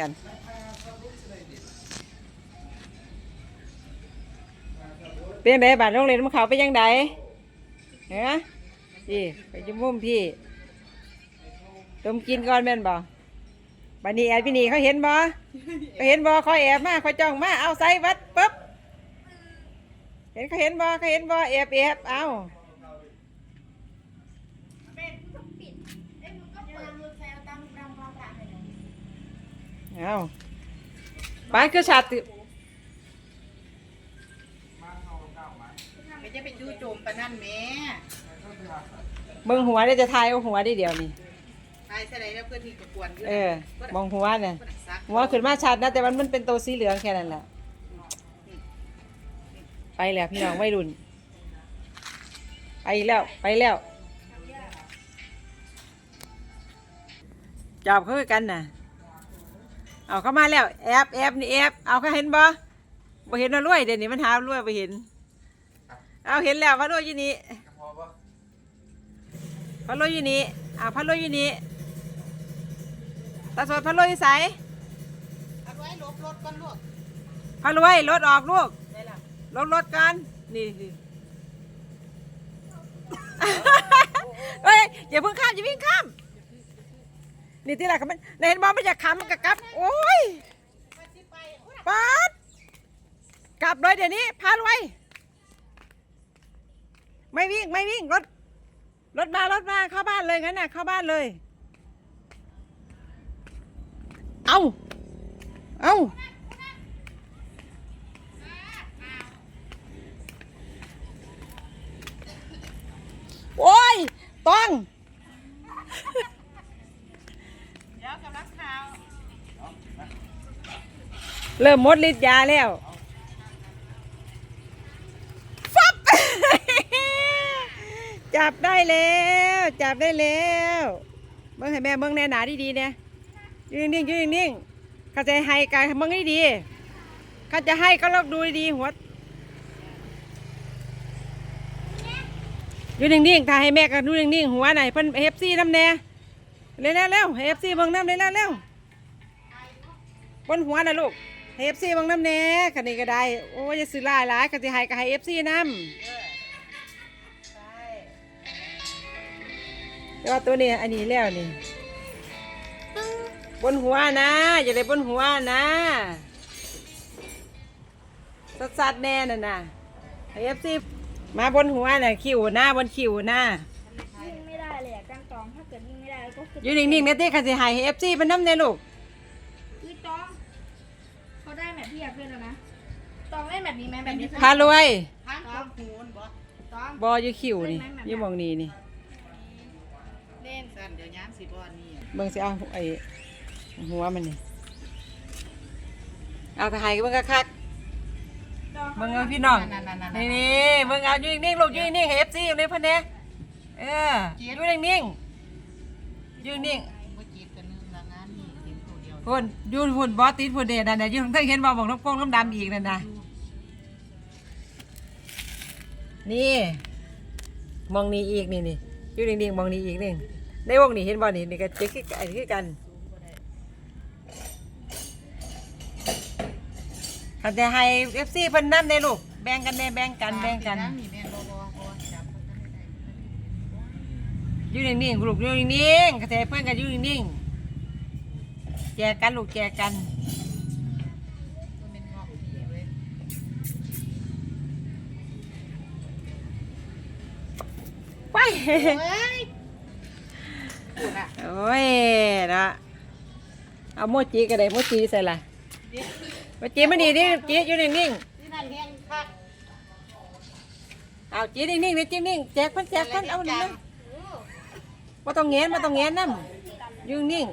กัน เป็นยังไงบ้านโรงเรียนมันเขาเป็นยังไงเฮ้ยพี่ไปจุ่มมุมพี่ต้มกินก่อนแม่นบ่บันนี้แอบพี่นี่เขาเห็นบ่เขาเห็นบ่เขาแอบมาเขาจ้องมาเอาใส่วัดปุ๊บเห็นเขาเห็นบ่เขาเห็นบ่แอบแอบเอา เป็นก็ปิดเอ้ยมึงก็เปิดมือแฟนตามตามความรักเลยนะ เอาบ้านคือชาติไม่จะไปจู่โจมปะนั่นแม่เบิ่งหัวได้จะทายเอาหัวได้เดียวนี่ตายใส่ไหนแล้วเพื่อนที่กวนอยู่เออมองหัวเนี่ยเพื่อนซักหัวขึ้นมาชัดนะแต่มันมันเป็นตัวสีเหลืองแค่นั้นแหละไปแล้วพี่น้องไม่รุนไปแล้วไปแล้วจับเขาคือกันน่ะ เอาเข้ามาแล้วแอบแอบนี่แอบเอาเขาเห็นบ่บ่เห็นว่ารวยเดี๋ยวนี้มันหารวยบ่เห็น เอาเห็นแล้วพระรวยอยู่นี่พระรวยอยู่นี่เอาพระรวยอยู่นี่ตาสดพระรวยอยู่ไสเอาไว้ลบรถก่อนลูกพระรวยรถออกลูกได้ละรถรถกันนี่นี่เฮ้ยอย่าเพิ่งข้ามอย่าเพิ่งข้าม นี่ที่ไหนครับมันในเห็นบอมันจะขำกับกลับ โอ้ยไปอุ๊ยปัดกลับเลยเดี๋ยวนี้พารวยไม่วิ่งไม่วิ่งรถรถมารถมาเข้าบ้านเลยงั้นน่ะเข้าบ้านเลย เอาเอา ริ่มหมดฤทธิ์ยาแล้วฟับจับได้แล้ว จับได้แล้วเบิ่งให้แม่เบิ่งแน่หนาดีๆเนี่ยยืนนิ่งยืนนิ่งเข้าใจให้กันเบิ่งให้ดีเข้าจะให้ก็ลองดูดีหัวอยู่นิ่งๆถ้าให้แม่ก็ดูนิ่งๆหัวไหนเพิ่นเอฟซีน้ำแน่เร็วๆเร็วเอฟซีเบิ่งน้ำเร็วๆเร็วบนหัวนะลูก เอฟซีเบิ่งน้ำแน่คันนี้ก็ได้ โอ้ยจะซื้อหลายหลายก็จะให้ก็ให้เอฟซีน้ำเออใช่แต่ว่าตัวนี้อันนี้แล้วนี่ บนหัวนะ อย่าเลยบนหัวนะสัดสัดๆแน่น่ะนะเอฟซีมาบนหัวน่ะคิวหน้าบนคิวหน้ายิ่งไม่ได้เลยอะการตองถ้าเกิดยิ่งไม่ได้ก็คือ อยู่นิ่งๆเนี่ยที่คันสิใหายเอฟซีเป็นน้ำเนี่ยลูก ตองเล่นแบบนี้ไหมแบบนี้พารวยทางต้องหูนบ่ตองบออยู่คิวนี่อยู่หมองนี้นี่เล่นสั่นเดี๋ยวย้ำสิบ่อนนี่เบิ่งสิเอาไอ้หัวมันนี่เอากระหายเบิ่งกระคักตองเบิ่งเอาพี่น้องนั่นนั่นนั่นนี่นี่เบิ่งเอาอยู่นิ่งๆลูกอยู่นิ่งๆเอฟซีอยู่ในพันเด้เอออยู่นิ่งๆอยู่นิ่งเมื่อกี้กันนึงละงานนี่เห็นตัวเดียวพุ่นอยู่พุ่นบอสติดพุ่นเดนั่นน่ะอยู่ทั้งเห็นบ่บอกน้ำโป่งน้ำดำอีกนั่นน่ะ นี่มองนี่อีกนี่นี่อยู่นิ่งๆมองนี่อีกนึงในวงนี้เห็นบ่นี่นี่ก็เจ๊กคือไอ้คือกันเขาจะให้เอฟซีเพิ่นนำในลูกแบ่งกันแน่แบ่งกันแบ่งกันนี่แม่นบ่บ่บ่จับบ่ได้อยู่นิ่งๆลูกอยู่นิ่งๆกระเทเพื่อนกันอยู่นิ่งๆแจกกันลูกแจกกันมัน ยพูดอะโอ้ยนะเอาโมจิก็ได้โมจิใส่ละโมจิมาดีนี่จีอยู่นิ่งนี่นั่นแห้งคักๆเอาจีนิ่งๆนี่จีนิ่งแจกเพิ่นแจกเพิ่นเอาหนึ่งมาต้องเงี้ยมาต้องเงี้ยน้ำอยู่นิ่ง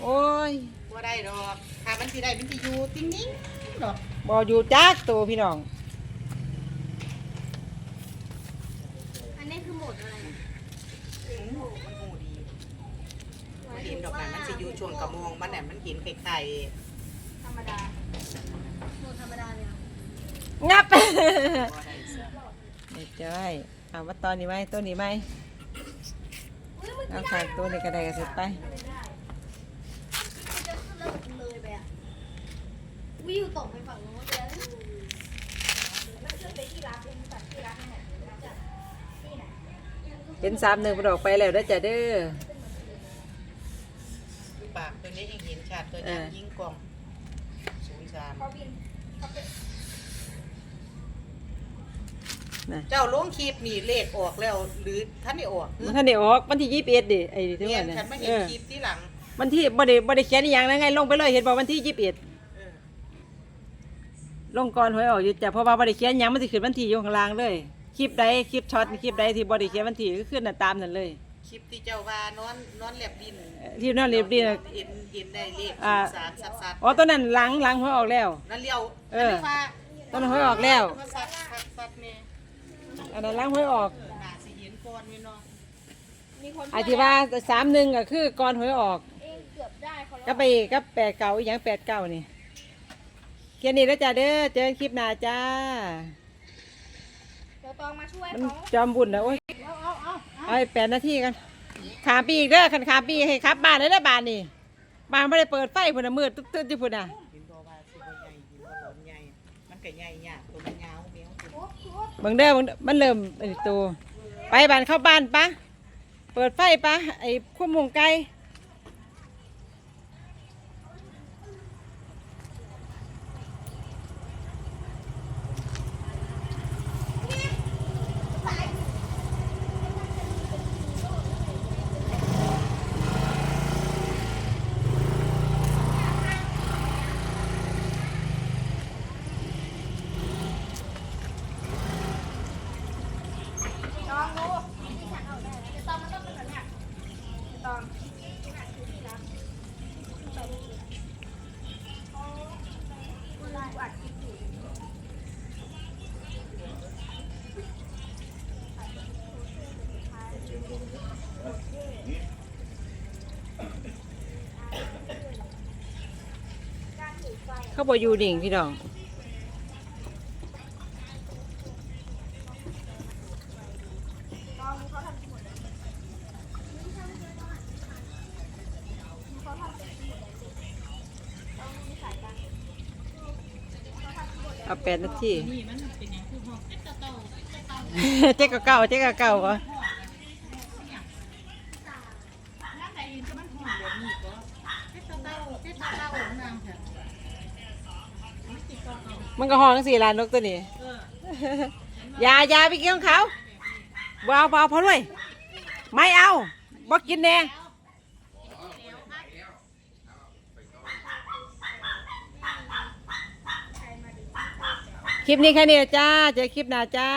โอ้ยบ่ได้ดอกถ้ามันสิได้มันสิอยู่ติ้งนิ่งดอกบออยู่จักตัวพี่น้อง อันนี้คือโหมดอะไรอะ มันหูดี มันเห็นดอกนั้นมันสิอยู่ช่วงกระมองมันน่ะมันเห็นไข่ธรรมดาโหมดธรรมดาเลยอะงับๆบ่ได้เสียไม่ใช่เอาว่าตอนนี้ไหมตัวนี้ไหมเอาขางตัวนี้ก็ได้ก็เสร็จไปวิวตกไปฝั่งนู้นเลยมันขึ้นไปที่รับเป็นแบบที่รับในแมตช์นี้นะจ๊ะนี่นะเห็นสามหนึ่งมันออกไปแล้วได้อจ้ะเด้อ ชัดตัวนี้เออยิงกล่องศูนย์สามเขาบินเขาเป็นนะเจ้าลงคลิปนี่เลขออกแล้ว หรือท่านได้ออกมันท่านได้ออกวันที่ยี่สิบเอ็ดดิไอ้ที่เรียว่านน่ะฉันไม่เอเห็นอคลิปที่หลังวันที่บ่ได้บ่ได้เขียนอหย่างนะไงลงไปเลยเห็นบอกวันที่ยี่สิบเอ็ดเออลงก่อนหวยออกอยู่จ้ะเพราะว่าบ่ได้เขียนหยังมันสิขึ้นวันที่อยู่ข้างล่างเลยคลิปใดคลิปช็อตคลิปใดที่บ่ได้เขียนวันที่ก็ขึ้นน่ะตามนั่นเลย คลิปที่เจ้าว่านอนนอนแลบดินเอ่อที่นั่นเรียบดีน่ะ เห็นเห็นได้เลขอ่าศูนย์สามสัดสัดอ๋อตอนนั้นหลังหลังหวยออกแล้ว นั่นเลี้ยวเออ นนี้ว่าตอนนั้นหวยออกแล้วมันสัดสัดสัดเนี่ยอันนั้นหลังหวยออกน่าสิเห็นก่อนไว้เนาะมีคนไอ้ที่ว่าสามหนึ่งก็คือก่อนหวยออกเองเกือบได้เขาแล้วก็ไปกับแปดเก่าอหย่างแปดเก่านี่เขียนนี่แล้วจ้าเด้อเจอกันคลิปหน้าจ้า เดี๋ยวตองมาช่วยมันเขา จอมบุญนะโอ้ย เอาไปแปดนาทีกันขามปีอีกเด้อขันขามปีให้ครับบ้านเลยเด้อบ้านนี่บ้านไม่ได้เปิดไฟพุ่นนะมืดตึ๊ดๆอยู่พุ่นน่ะเห็นบ่ว่าสิบ่ใหญ่กินบ่บ่ใหญ่มันก็ใหญ่ยากตัวมันยาวเมียวตัวโอ้โหเบิ่งเด้อเบิ่งเด้อมันเริ่มไอ้ตัวไปบ้านเข้าบ้านปะเปิดไฟปะไอ้คุ้มมุงไก่ ตองดูที่ฉันเอาได้เดี๋ยวตองมันต้องเป็นแบบเนี้ยเดี๋ยวตองที่ไหนคือที่รับไปดูดิอ๋อคุณลายอัดคลิ ปองเขาบอกอยู่ดิ่งพี่น้อง ตองเขาทำหมดเลยเขาทำเสร็จหมดเลยตองมีสายกันเขาทำหมด เอาแปดนาทีเจ้าเต่าเจ๊กเก่าเจ๊กเก่าเหรอน้ำไหนยินก็มันห้องแบบนี้ก็เอ๊ะเต่าเต่าเอ๊ะเต่าเต่าของนางค่ะมันก็ห้องสี่ลานนกตัวนี้อย่าอย่าไปกินของเขาเอาเบาพอด้วย ไม่เอาบอกกินแน่ คลิปนี้แค่นี้จ้า เจอคลิปหน้าจ้า